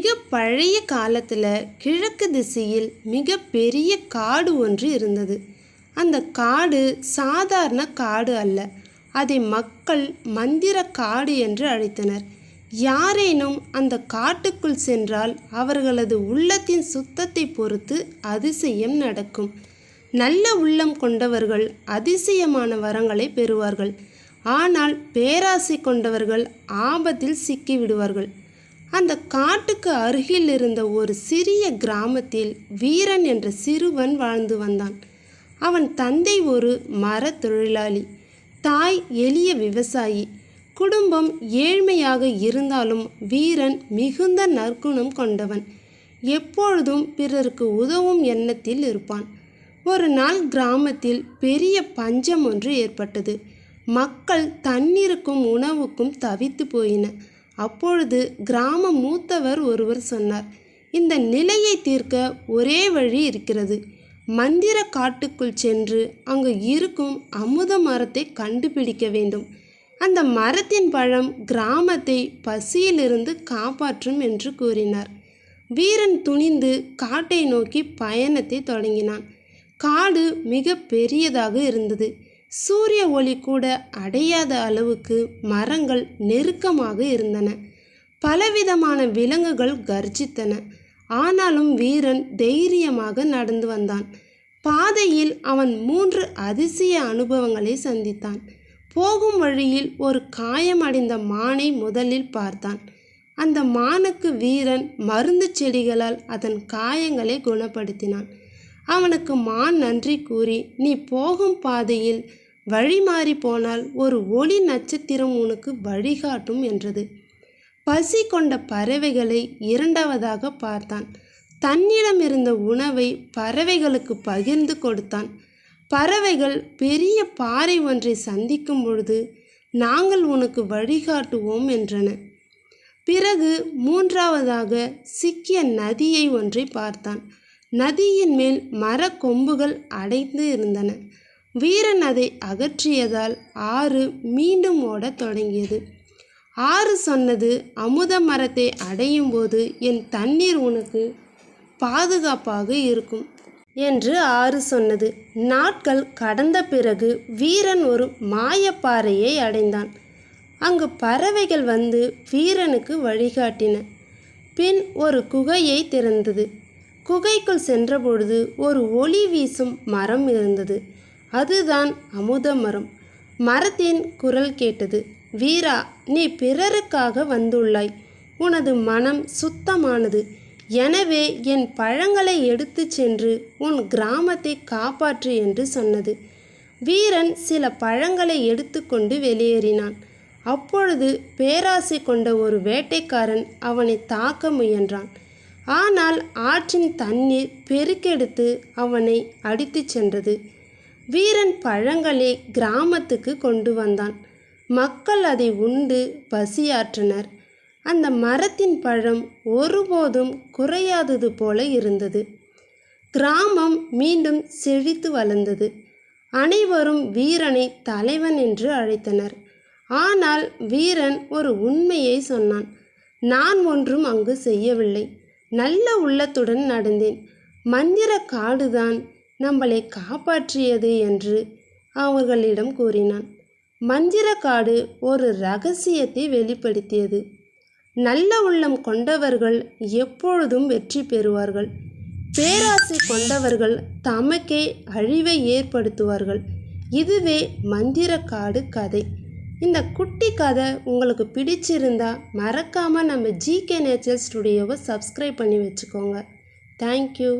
மிக பழைய காலத்தில் கிழக்கு திசையில் மிக பெரிய காடு ஒன்று இருந்தது. அந்த காடு சாதாரண காடு அல்ல. அதை மக்கள் மந்திர காடு என்று அழைத்தனர். யாரேனும் அந்த காட்டுக்குள் சென்றால் அவர்களது உள்ளத்தின் சுத்தத்தை பொறுத்து அதிசயம் நடக்கும். நல்ல உள்ளம் கொண்டவர்கள் அதிசயமான வரங்களை பெறுவார்கள். ஆனால் பேராசை கொண்டவர்கள் ஆபத்தில் சிக்கிவிடுவார்கள். அந்த காட்டுக்கு அருகில் இருந்த ஒரு சிறிய கிராமத்தில் வீரன் என்ற சிறுவன் வாழ்ந்து வந்தான். அவன் தந்தை ஒரு மரத் தொழிலாளி தாய் எளிய விவசாயி. குடும்பம் ஏழ்மையாக இருந்தாலும் வீரன் மிகுந்த நற்குணம் கொண்டவன். எப்பொழுதும் பிறருக்கு உதவும் எண்ணத்தில் இருப்பான். ஒரு நாள் கிராமத்தில் பெரிய பஞ்சம் ஒன்று ஏற்பட்டது. மக்கள் தண்ணீருக்கும் உணவுக்கும் தவித்து போயின. அப்பொழுது கிராம மூத்தவர் ஒருவர் சொன்னார் இந்த நிலையை தீர்க்க ஒரே வழி இருக்கிறது. மந்திர காட்டுக்குள் சென்று அங்கு இருக்கும் அமுத மரத்தை கண்டுபிடிக்க வேண்டும். அந்த மரத்தின் பழம் கிராமத்தை பசியிலிருந்து காப்பாற்றும் என்று கூறினார். வீரன் துணிந்து காட்டை நோக்கி பயணத்தை தொடங்கினான். காடு மிக பெரியதாக இருந்தது. சூரிய ஒளி கூட அடையாத அளவுக்கு மரங்கள் நெருக்கமாக இருந்தன. பலவிதமான விலங்குகள் கர்ஜித்தன. ஆனாலும் வீரன் தைரியமாக நடந்து வந்தான். பாதையில் அவன் மூன்று அதிசய அனுபவங்களை சந்தித்தான். போகும் வழியில் ஒரு காயமடைந்த மானை முதலில் பார்த்தான். அந்த மானுக்கு வீரன் மருந்து செடிகளால் அதன் காயங்களை குணப்படுத்தினான். அவனுக்கு மான் நன்றி கூறி நீ போகும் பாதையில் வழி மாறி போனால் ஒரு ஒளி நட்சத்திரம் உனக்கு வழிகாட்டும் என்றது. பசி கொண்ட பறவைகளை இரண்டாவதாக பார்த்தான். தன்னிடம் இருந்த உணவை பறவைகளுக்கு பகிர்ந்து கொடுத்தான். பறவைகள் பெரிய பாறை ஒன்றை சந்திக்கும் பொழுது நாங்கள் உனக்கு வழிகாட்டுவோம் என்றன. பிறகு மூன்றாவதாக சிக்கிய நதியை ஒன்றை பார்த்தான். நதியின் மேல் மரக்கொம்புகள் அடைந்து இருந்தன. வீரன் அதை அகற்றியதால் ஆறு மீண்டும் ஓடத் தொடங்கியது. ஆறு சொன்னது அமுத மரத்தை அடையும் போது என் தண்ணீர் உனக்கு பாதுகாப்பாக இருக்கும் என்று ஆறு சொன்னது. நாட்கள் கடந்த பிறகு வீரன் ஒரு மாயப்பாறையை அடைந்தான். அங்கு பறவைகள் வந்து வீரனுக்கு வழிகாட்டின. பின் ஒரு குகையை திறந்தது. குகைக்குள் சென்றபொழுது ஒரு ஒளி வீசும் மரம் இருந்தது. அதுதான் அமுத மரம். மரத்தின் குரல் கேட்டது வீரா நீ பிறருக்காக வந்துள்ளாய். உனது மனம் சுத்தமானது. எனவே என் பழங்களை எடுத்துச் சென்று உன் கிராமத்தை காப்பாற்று என்று சொன்னது. வீரன் சில பழங்களை எடுத்துக்கொண்டு வெளியேறினான். அப்பொழுது பேராசை கொண்ட ஒரு வேட்டைக்காரன் அவனை தாக்க முயன்றான். ஆனால் ஆற்றின் தண்ணீர் பெருக்கெடுத்து அவனை அடித்துச் சென்றது. வீரன் பழங்களை கிராமத்துக்கு கொண்டு வந்தான். மக்கள் அதை உண்டு பசியாற்றினர். அந்த மரத்தின் பழம் ஒருபோதும் குறையாதது போல இருந்தது. கிராமம் மீண்டும் செழித்து வளர்ந்தது. அனைவரும் வீரனை தலைவன் என்று அழைத்தனர். ஆனால் வீரன் ஒரு உண்மையை சொன்னான். நான் ஒன்றும் அங்கு செய்யவில்லை. நல்ல உள்ளத்துடன் நடந்தேன். மந்திர காடுதான் நம்மளை காப்பாற்றியது என்று அவர்களிடம் கூறினான். மந்திரக்காடு ஒரு ரகசியத்தை வெளிப்படுத்தியது. நல்ல உள்ளம் கொண்டவர்கள் எப்பொழுதும் வெற்றி பெறுவார்கள். பேராசை கொண்டவர்கள் தமக்கே அழிவை ஏற்படுத்துவார்கள். இதுவே மந்திரக்காடு கதை. இந்த குட்டி கதை உங்களுக்கு பிடிச்சிருந்தா மறக்காமல் நம்ம ஜிகே நேச்சர் ஸ்டுடியோவை சப்ஸ்கிரைப் பண்ணி வச்சுக்கோங்க. தேங்க்யூ